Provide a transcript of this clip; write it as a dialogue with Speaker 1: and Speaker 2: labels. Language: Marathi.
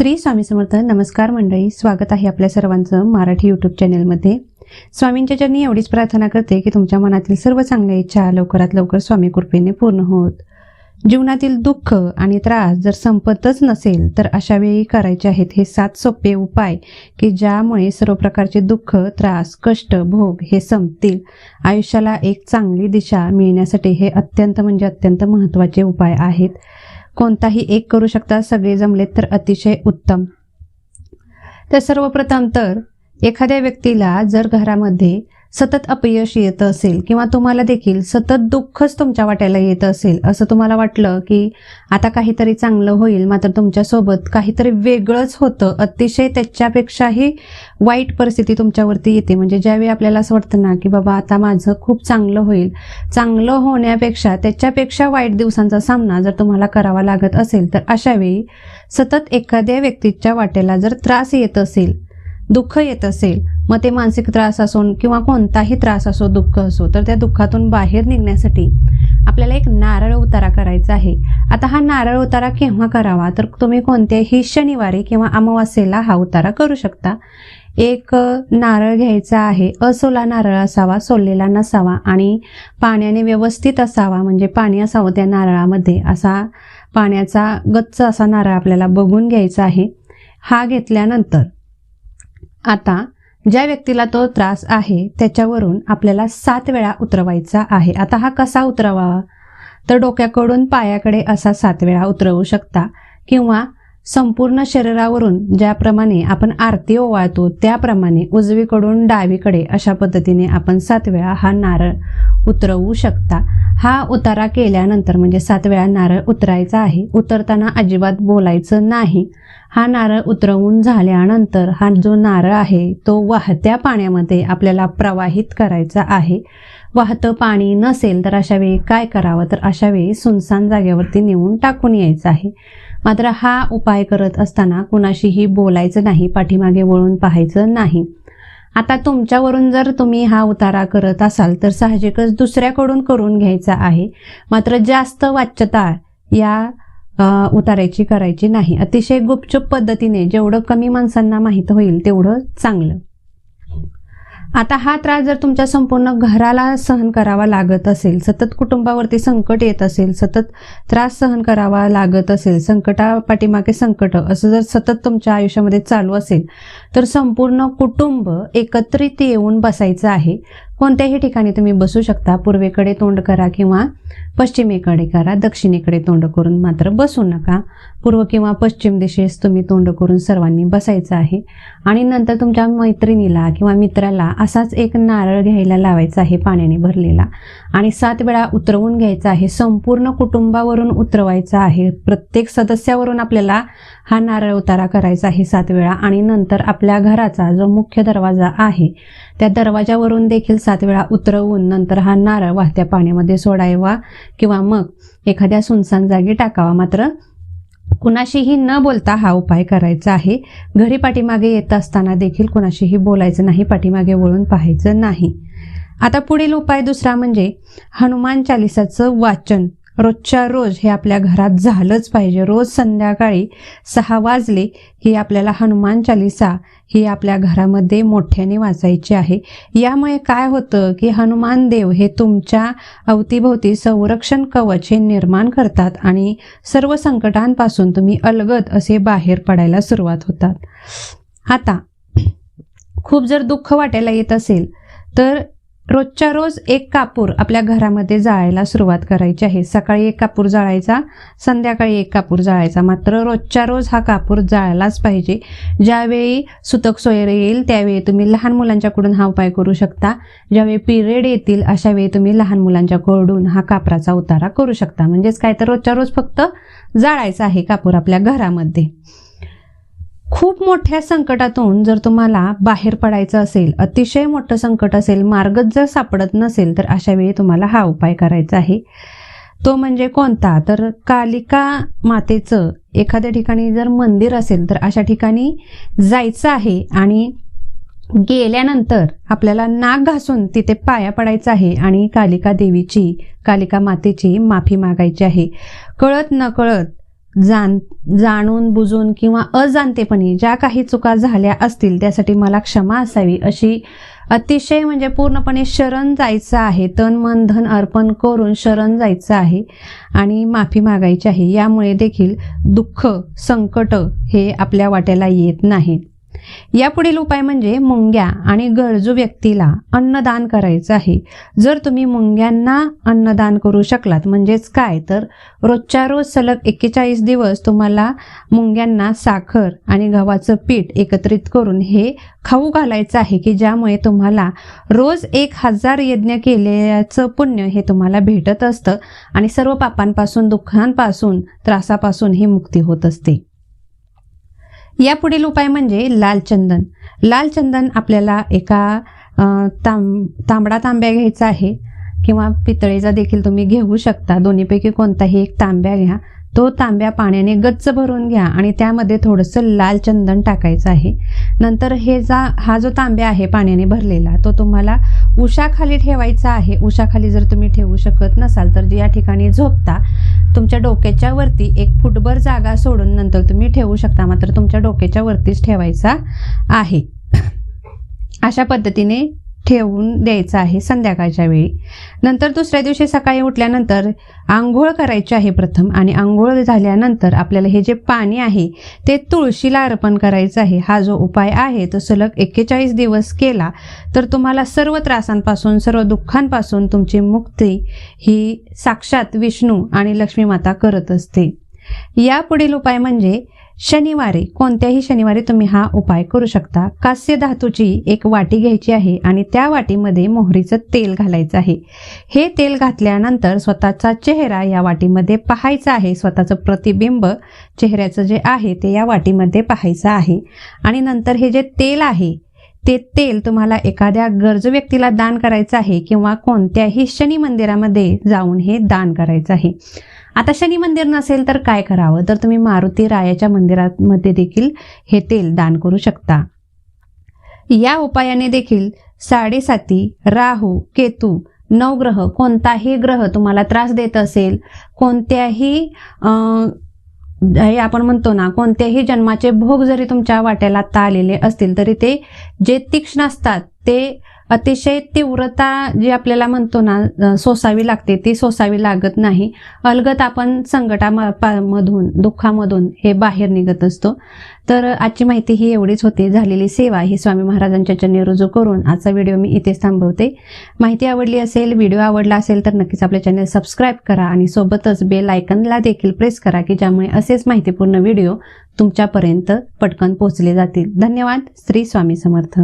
Speaker 1: श्री स्वामी समर्थ नमस्कार मंडळी. स्वागत आहे आपल्या सर्वांचं मराठी यूट्यूब चॅनेलमध्ये स्वामींच्या चरणी एवढीच प्रार्थना करते की तुमच्या मनातील सर्व चांगल्या इच्छा लवकरात लवकर स्वामी कृपेने पूर्ण होत. जीवनातील दुःख आणि त्रास जर संपतच नसेल तर अशा वेळी करायचे आहेत हे सात सोपे उपाय की ज्यामुळे सर्व प्रकारचे दुःख त्रास कष्ट भोग हे संपतील. आयुष्याला एक चांगली दिशा मिळण्यासाठी हे अत्यंत म्हणजे अत्यंत महत्त्वाचे उपाय आहेत. कोणताही एक करू शकता सगळे जमलेत तर अतिशय उत्तम. तर सर्वप्रथम तर एखाद्या व्यक्तीला जर घरामध्ये सतत अपयश येत असेल किंवा तुम्हाला देखील सतत दुःखच तुमच्या वाट्याला येत असेल असं तुम्हाला वाटलं की आता काहीतरी चांगलं होईल मात्र तुमच्यासोबत काहीतरी वेगळंच होतं. अतिशय त्याच्यापेक्षाही वाईट परिस्थिती तुमच्यावरती येते. म्हणजे ज्यावेळी आपल्याला असं वाटतं ना की बाबा आता माझं खूप चांगलं होईल चांगलं होण्यापेक्षा त्याच्यापेक्षा वाईट दिवसांचा सामना जर तुम्हाला करावा लागत असेल तर अशावेळी सतत एखाद्या व्यक्तीच्या वाटेला जर त्रास येत असेल दुःख येत असेल मग ते मानसिक त्रास असो किंवा कोणताही त्रास असो दुःख असो तर त्या दुःखातून बाहेर निघण्यासाठी आपल्याला एक नारळ उतारा करायचा आहे. आता हा नारळ उतारा केव्हा करावा? तर तुम्ही कोणत्याही शनिवारी किंवा अमावास्येला हा उतारा करू शकता. एक नारळ घ्यायचा आहे. असोला नारळ असावा सोललेला नसावा आणि पाण्याने व्यवस्थित असावा म्हणजे पाणी असावं त्या नारळामध्ये. असा पाण्याचा गच्च असा नारळ आपल्याला बघून घ्यायचा आहे. हा घेतल्यानंतर आता ज्या व्यक्तीला तो त्रास आहे त्याच्यावरून आपल्याला सात वेळा उतरवायचा आहे. आता हा कसा उतरवा? तर डोक्याकडून पायाकडे असा सात वेळा उतरवू शकता किंवा संपूर्ण शरीरावरून ज्याप्रमाणे आपण आरती ओवाळतो त्याप्रमाणे उजवीकडून डावीकडे अशा पद्धतीने आपण सात वेळा हा नारळ उतरवू शकता. हा उतारा केल्यानंतर म्हणजे सात वेळा नारळ उतरायचा आहे. उतरताना अजिबात बोलायचं नाही. हा नारळ उतरवून झाल्यानंतर हा जो नारळ आहे तो वाहत्या पाण्यामध्ये आपल्याला प्रवाहित करायचा आहे. वाहतं पाणी नसेल तर अशा वेळी काय करावं? तर अशा वेळी सुनसान जागेवरती नेऊन टाकून यायचं आहे. मात्र हा उपाय करत असताना कुणाशीही बोलायचं नाही पाठीमागे वळून पाहायचं नाही. आता तुमच्यावरून जर तुम्ही हा उतारा करत असाल तर साहजिकच दुसऱ्याकडून करून घ्यायचा आहे. मात्र जास्त वाच्यता या उतारायची करायची नाही. अतिशय गुपचूप पद्धतीने जेवढं कमी माणसांना माहीत होईल तेवढं चांगलं. आता हा त्रास जर तुमच्या संपूर्ण घराला सहन करावा लागत असेल सतत कुटुंबावरती संकट येत असेल सतत त्रास सहन करावा लागत असेल संकटा पाठीमागे संकट असं जर सतत तुमच्या आयुष्यामध्ये चालू असेल तर संपूर्ण कुटुंब एकत्रित येऊन बसायचं आहे. कोणत्याही ठिकाणी तुम्ही बसू शकता. पूर्वेकडे तोंड करा किंवा पश्चिमेकडे करा. दक्षिणेकडे तोंड करून मात्र बसू नका. पूर्व किंवा पश्चिम दिशेस तुम्ही तोंड करून सर्वांनी बसायचं आहे. आणि नंतर तुमच्या मैत्रिणीला किंवा मित्राला असाच एक नारळ घ्यायला लावायचा आहे पाण्याने भरलेला. आणि सात वेळा उतरवून घ्यायचा आहे. संपूर्ण कुटुंबावरून उतरवायचा आहे. प्रत्येक सदस्यावरून आपल्याला हा नारळ उतारा करायचा आहे सात वेळा. आणि नंतर आपल्या घराचा जो मुख्य दरवाजा आहे त्या दरवाजावरून देखील सात वेळा उतरवून नंतर हा नारळ वाहत्या पाण्यामध्ये सोडावा किंवा मग एखाद्या सुनसान जागी टाकावा. मात्र कुणाशीही न बोलता हा उपाय करायचा आहे. घरी पाठीमागे येत असताना देखील कुणाशीही बोलायचं नाही पाठीमागे वळून पाहायचं नाही. आता पुढील उपाय दुसरा म्हणजे हनुमान चालिसाचं वाचन. रोजच्या रोज हे आपल्या घरात झालंच पाहिजे. रोज संध्याकाळी सहा वाजले की आपल्याला हनुमान चालिसा ही आपल्या घरामध्ये मोठ्याने वाचायची आहे. यामुळे काय होतं की हनुमान देव हे तुमच्या अवतीभोवती संरक्षण कवच हे निर्माण करतात आणि सर्व संकटांपासून तुम्ही अलगद असे बाहेर पडायला सुरुवात होतात. आता खूप जर दुःख वाटायला येत असेल तर रोजच्या रोज एक कापूर आपल्या घरामध्ये जाळायला सुरुवात करायची आहे. सकाळी एक कापूर जाळायचा संध्याकाळी एक कापूर जाळायचा. मात्र रोजच्या रोज हा कापूर जाळलाच पाहिजे. ज्यावेळी सुतक सोयर येईल त्यावेळी तुम्ही लहान मुलांच्याकडून हा उपाय करू शकता. ज्यावेळी पिरियड येतील अशा वेळी तुम्ही लहान मुलांच्याकडून हा कापराचा उतारा करू शकता. म्हणजेच काय? तर रोजच्या रोज फक्त जाळायचा आहे कापूर आपल्या घरामध्ये. खूप मोठ्या संकटातून जर तुम्हाला बाहेर पडायचं असेल अतिशय मोठं संकट असेल मार्गच जर सापडत नसेल तर अशा वेळी तुम्हाला हा उपाय करायचा आहे. तो म्हणजे कोणता? तर कालिका मातेचं एखाद्या ठिकाणी जर मंदिर असेल तर अशा ठिकाणी जायचं आहे आणि गेल्यानंतर आपल्याला नाक घासून तिथे पाया पडायचं आहे आणि कालिका देवीची कालिका मातेची माफी मागायची आहे. कळत नकळत जाण जाणून बुजून किंवा अजाणतेपणी ज्या काही चुका झाल्या असतील त्यासाठी मला क्षमा असावी अशी अतिशय म्हणजे पूर्णपणे शरण जायचं आहे तन मन धन अर्पण करून शरण जायचं आहे आणि माफी मागायची आहे. यामुळे देखील दुःख संकट हे आपल्या वाट्याला येत नाहीत. यापुढील उपाय म्हणजे मुंग्या आणि गरजू व्यक्तीला अन्नदान करायचं आहे. जर तुम्ही मुंग्यांना अन्नदान करू शकलात म्हणजेच काय? तर रोजच्या रोज सलग एक्केचाळीस दिवस तुम्हाला मुंग्यांना साखर आणि गव्हाचं पीठ एकत्रित करून हे खाऊ घालायचं आहे की ज्यामुळे तुम्हाला रोज एक हजार यज्ञ केल्याचं पुण्य हे तुम्हाला भेटत असतं आणि सर्व पापांपासून दुःखांपासून त्रासापासून ही मुक्ती होत असते. यापुढील उपाय म्हणजे लाल चंदन. लाल चंदन आपल्याला एका तांब तांबडा तांब्या घ्यायचा आहे किंवा पितळेचा देखील तुम्ही घेऊ शकता. दोन्हीपैकी कोणताही एक तांब्या घ्या. तो तांब्या पाण्याने गच्च भरून घ्या आणि त्यामध्ये थोडंसं लाल चंदन टाकायचं आहे. नंतर हे जा हा जो तांब्या आहे पाण्याने भरलेला तो तुम्हाला उशाखाली ठेवायचा आहे. उशाखाली जर तुम्ही ठेवू शकत नसाल तर या ठिकाणी झोपता. तुमच्या डोक्याच्या वरती एक फुटभर जागा सोडून नंतर तुम्ही ठेवू शकता मात्र तुमच्या डोक्याच्या वरतीच ठेवायचा आहे. अशा पद्धतीने ठेवून द्यायचं आहे संध्याकाळच्या वेळी. नंतर दुसऱ्या दिवशी सकाळी उठल्यानंतर आंघोळ करायची आहे प्रथम आणि आंघोळ झाल्यानंतर आपल्याला हे जे पाणी आहे ते तुळशीला अर्पण करायचं आहे. हा जो उपाय आहे तो सलग एक्केचाळीस दिवस केला तर तुम्हाला सर्व त्रासांपासून सर्व दुःखांपासून तुमची मुक्ती ही साक्षात विष्णू आणि लक्ष्मी माता करत असते यापुढील उपाय म्हणजे शनिवारी कोणत्याही शनिवारी तुम्ही हा उपाय करू शकता. कास्य धातूची एक वाटी घ्यायची आहे आणि त्या वाटीमध्ये मोहरीचं तेल घालायचं आहे. हे तेल घातल्यानंतर स्वतःचा चेहरा या वाटीमध्ये पाहायचा आहे. स्वतःचं प्रतिबिंब चेहऱ्याचं जे आहे ते या वाटीमध्ये पाहायचं आहे. आणि नंतर हे जे तेल आहे ते तेल तुम्हाला एखाद्या गरजू व्यक्तीला दान करायचं आहे किंवा कोणत्याही शनी मंदिरामध्ये जाऊन हे दान करायचं आहे. आता शनी मंदिर नसेल तर काय करावं? तर तुम्ही मारुती रायाच्या मंदिरामध्ये देखील हे तेल दान करू शकता. या उपायाने देखील साडेसाती राहू केतू नवग्रह कोणताही ग्रह तुम्हाला त्रास देत असेल कोणत्याही हे आपण म्हणतो ना कोणत्याही जन्माचे भोग जरी तुमच्या वाट्याला आता आलेले असतील तरी ते जे तीक्ष्ण असतात ते अतिशय तीव्रता जी आपल्याला म्हणतो ना सोसावी लागते ती सोसावी लागत नाही. अलगत आपण संकटामधून दुःखामधून हे बाहेर निघत असतो. तर आजची माहिती ही एवढीच होती. झालेली सेवा ही स्वामी महाराजांच्या चरणी रुजू करून आजचा व्हिडिओ मी इथेच थांबवते. माहिती आवडली असेल व्हिडिओ आवडला असेल तर नक्कीच आपले चॅनल सबस्क्राईब करा आणि सोबतच बेल आयकनला देखील प्रेस करा की ज्यामुळे असेच माहितीपूर्ण व्हिडिओ तुमच्यापर्यंत पटकन पोहोचले जातील. धन्यवाद. श्री स्वामी समर्थ.